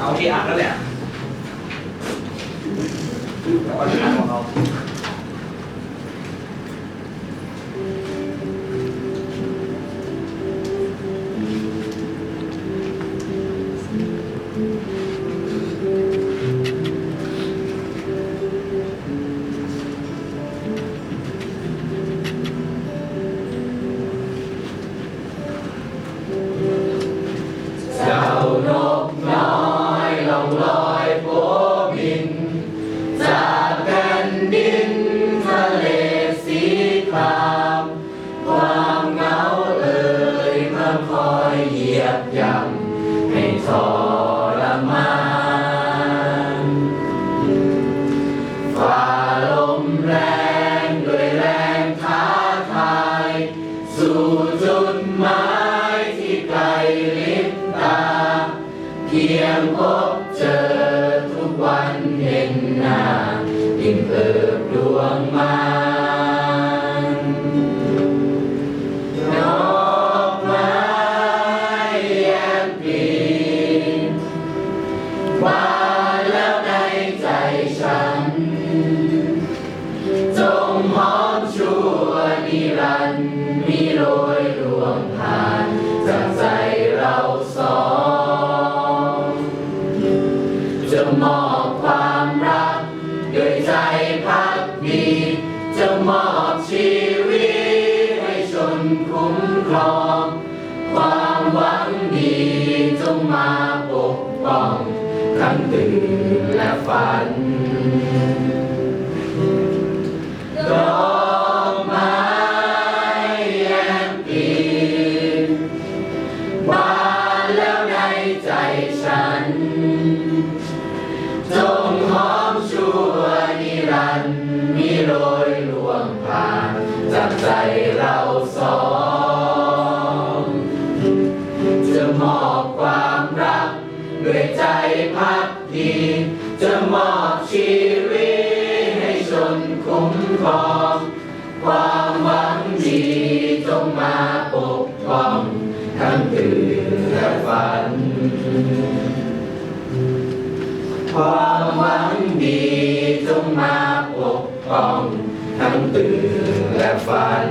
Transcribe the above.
เอาที่อ่านแล้วแหละแล้วก็ที่อ่านของเรา พบเจอทุกวันเห็นหน้ายิ่งเอิบดวงมันนกไม้แย้มปีบานแล้วในใจฉัน จงหอมชั่วนิรันดร์มีโรยรวงผ่านจาก จะมอบความรัก ด้วยใจพักดี จะมอบชีวิตให้ชนคุ้มครอง ความหวังดีจงมาปกป้องทั้งตื่นและฝัน ใจเราสองจะมอบความรัก ด้วยใจพักดี จะมอบชีวิตให้ชนคุ้มครอง ความหวังดีจงมาปกป้องทั้งตื่นและฝัน ความหวังดีจงมาปกป้องทั้งตื่น และฝัน